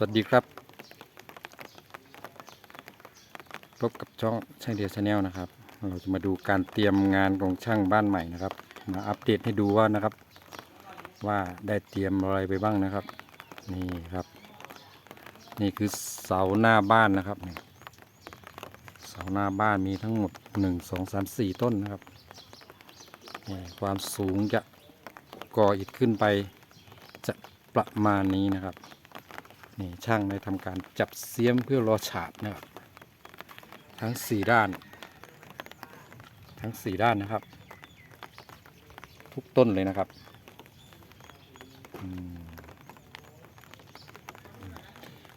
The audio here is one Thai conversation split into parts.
สวัสดีครับ พบกับช่องช่างเดียชาแนลนะครับ เราจะมาดูการเตรียมงานของช่างบ้านใหม่นะครับ มาอัปเดตให้ดูว่านะครับ ว่าได้เตรียมอะไรไปบ้างนะครับ นี่ครับ นี่คือเสาหน้าบ้านนะครับ เสาหน้าบ้านมีทั้งหมดหนึ่งสองสามสี่ต้นนะครับ ความสูงจะก่ออิฐขึ้นไปจะประมาณนี้นะครับ นี่ช่างได้ทำการจับเสียมเพื่อรอฉาบนะครับ ทั้งสี่ด้าน ทั้งสี่ด้านนะครับ ทุกต้นเลยนะครับ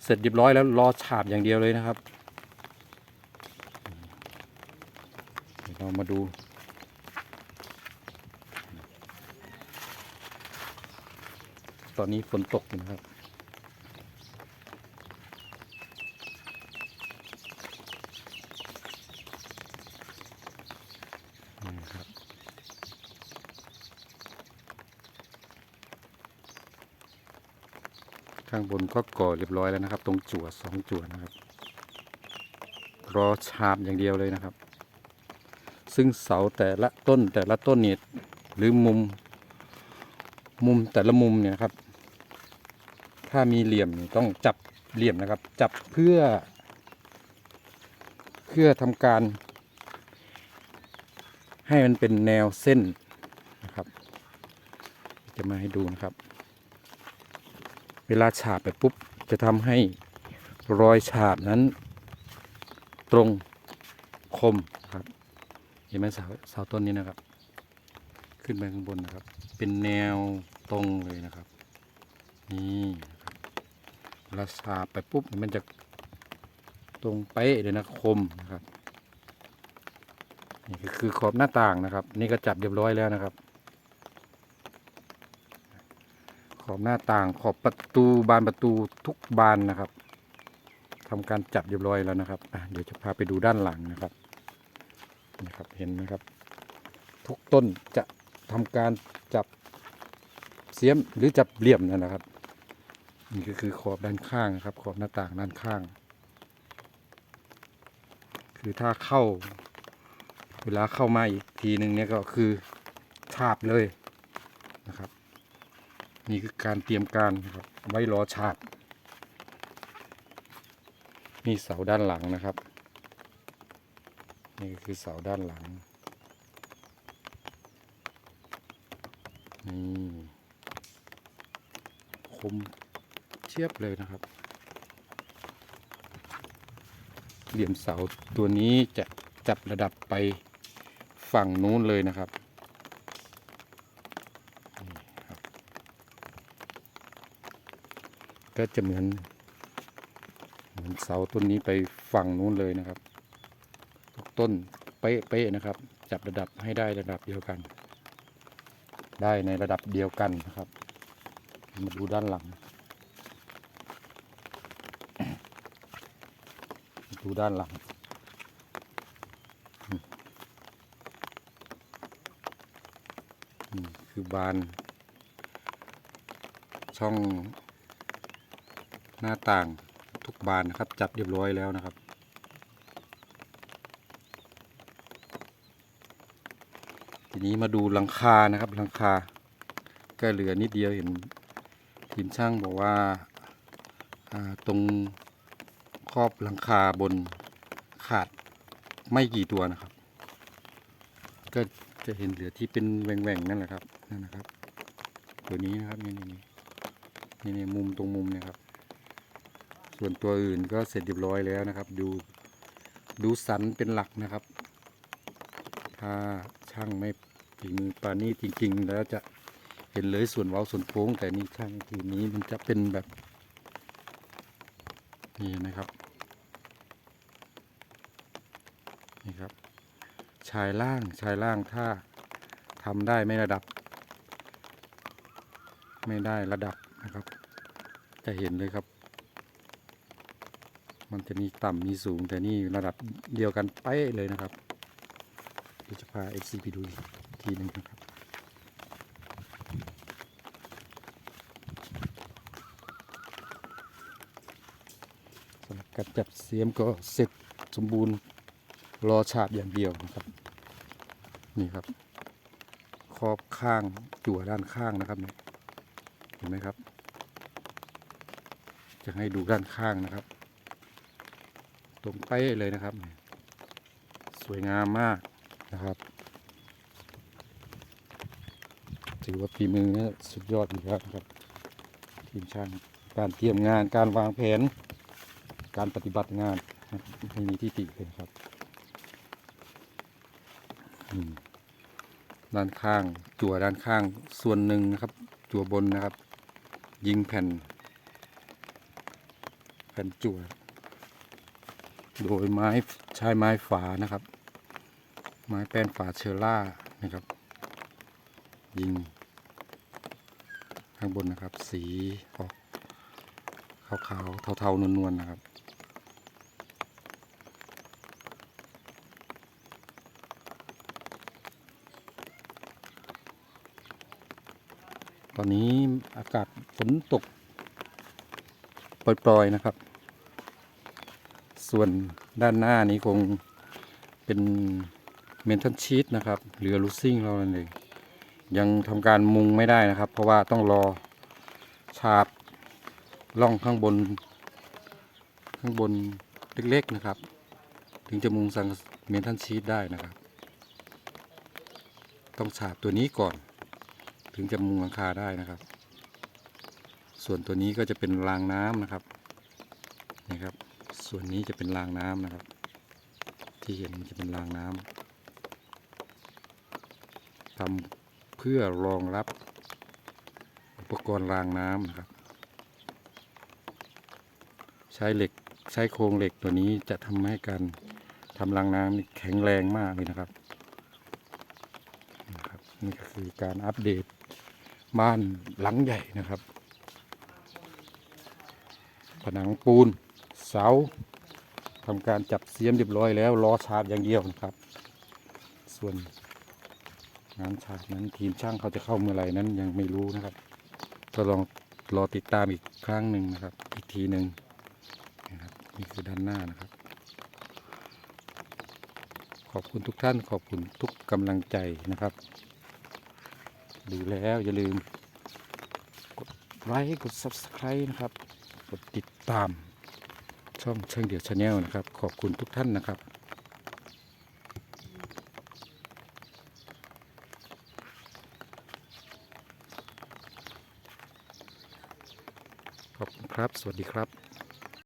เสร็จเรียบร้อยแล้วรอฉาบอย่างเดียวเลยนะครับเดี๋ยวเรามาดูตอนนี้ฝนตกอยู่นะครับ ข้างบนก็ก่อเรียบร้อยแล้วนะครับ ตรงจั่วสองจั่วนะครับ รอฉาบอย่างเดียวเลยนะครับ ซึ่งเสาแต่ละต้นแต่ละต้นเนี่ยหรือมุม มุมแต่ละมุมเนี่ยครับ ถ้ามีเหลี่ยมต้องจับเหลี่ยมนะครับ จับเพื่อ เพื่อทำการ ให้มันเป็นแนวเส้นนะครับ จะมาให้ดูนะครับ เวลาฉาบไปปุ๊บจะทำให้รอยฉาบนั้น ตรงคมครับเห็นไหมเสาเสาต้นนี้นะครับ ขึ้นไปข้างบนนะครับ เป็นแนวตรงเลยนะครับ นี่เวลาฉาบไปปุ๊บมันจะตรงเป๊ะเลยนะคมนะครับนี่คือขอบหน้าต่างนะครับ นี่ก็จับเรียบร้อยแล้วนะครับ ขอบหน้าต่างขอบประตูบานประตูทุกบานนะครับทำการจับเรียบร้อยแล้วนะครับเดี๋ยวจะพาไปดูด้านหลังนะครับนะครับเห็นไหมครับ ทุกต้นจะทำการจับเสียมหรือจับเหลี่ยมนั่นนะครับนี่ก็คือขอบด้านข้างครับ ขอบหน้าต่างด้านข้าง คือถ้าเข้า เวลาเข้ามาอีกทีหนึ่งเนี่ยก็คือฉาบเลยนะครับ นี่คือการเตรียมการครับไว้รอฉาบนี่เสาด้านหลังนะครับ นี่คือเสาด้านหลังนี่คมเชียบเลยนะครับ เหลี่ยมเสาตัวนี้จะจับระดับไปฝั่งนู้นเลยนะครับนี่ครับ ก็จะเหมือนเหมือนเสาต้นนี้ไปฝั่งนู้นเลยนะครับ ทุกต้นเป๊ะๆนะครับ จับระดับให้ได้ระดับเดียวกัน ได้ในระดับเดียวกันนะครับ มาดูด้านหลัง ดูด้านหลังคือบานช่อง หน้าต่างทุกบานนะครับ จับเรียบร้อยแล้วนะครับ ทีนี้มาดูหลังคานะครับหลังคาก็เหลือนิดเดียวเห็นทีมช่างบอกว่าาตรงครอบหลังคาบนขาดไม่กี่ตัวนะครับ ก็จะเห็นเหลือที่เป็นแหว่งๆนั่นแหละครับนั่นนะครับ ตัวนี้นะครับนี่นี่นี่นี่มุมตรงมุมเนะครับ ส่วนตัวอื่นก็เสร็จเรียบร้อยแล้วนะครับ ดูดูสันเป็นหลักนะครับ ถ้าช่างไม่ฝีมือปานี่จริง ๆ แล้วจะเห็นเลยส่วนเว้าส่วนโค้ง แต่นี่ช่างทีนี้มันจะเป็นแบบนี่นะครับนี่ครับ ชายล่างชายล่างถ้าทำได้ไม่ระดับ ไม่ได้ระดับนะครับ จะเห็นเลยครับ มันจะมีต่ำมีสูงแต่นี่ระดับเดียวกันไปเลยนะครับเดี๋ยวจะพา XCP ดูทีหนึงนะครับการจับเสียมก็เสร็จสมบูรณ์รอฉาบอย่างเดียวนะครับ นี่ครับ ครอบข้างจั่วด้านข้างนะครับเนี่ยเห็นไหมครับ จะให้ดูด้านข้างนะครับ ตรงเป๊ะเลยนะครับ สวยงามมากนะครับถือว่าฝีมือสุดยอดอยู่แล้วครับ ทีมช่างการเตรียมงานการวางแผน การปฏิบัติงานไม่มีที่ติเลยครับด้านข้างจั่วด้านข้างส่วนหนึ่งนะครับจั่วบนนะครับ ยิงแผ่น แผ่นจั่ว โดยไม้ใช้ไม้ฝานะครับ ไม้แป้นฝาเชอร่านะครับ ยิง ข้างบนนะครับ สีออกขาวๆเทาๆนวลๆนะครับตอนนี้อากาศฝนตกปล่อยๆนะครับ ส่วนด้านหน้านี้คงเป็นเมนทัลชีตนะครับเรือลูซิ่งเราเองยังทำการมุงไม่ได้นะครับ เพราะว่าต้องรอฉาบล่องข้างบน ข้างบนเล็กๆนะครับ ถึงจะมุงสังเมนทัลชีตได้นะครับ ต้องฉาบตัวนี้ก่อน ถึงจะมุงหลังคาได้นะครับ ส่วนตัวนี้ก็จะเป็นรางน้ำนะครับนี่ครับ ส่วนนี้จะเป็นรางน้ำนะครับ ที่เห็นจะเป็นรางน้ำทำเพื่อรองรับอุปกรณ์รางน้ำนะครับ ใช้เหล็กใช้โครงเหล็กตัวนี้จะทำให้การทำรางน้ำนี่แข็งแรงมากเลยนะครับนี่ก็คือการอัปเดตบ้านหลังใหญ่นะครับ ผนังปูน เสาทำการจับเสียมเรียบร้อยแล้วรอฉาบอย่างเดียวนะครับ ส่วนงานฉาบนั้นทีมช่างเขาจะเข้าเมื่อไหร่นั้นยังไม่รู้นะครับก็ลองรอติดตามอีกครั้งหนึ่งนะครับ อีกทีหนึ่งนะครับนี่คือด้านหน้านะครับ ขอบคุณทุกท่านขอบคุณทุกกำลังใจนะครับ ดูแล้วอย่าลืมกดไลค์กด Subscribe นะครับ กดติดตาม ช่องเชิงเดี่ยวชาแนลนะครับ ขอบคุณทุกท่านนะครับขอบคุณครับ สวัสดีครับ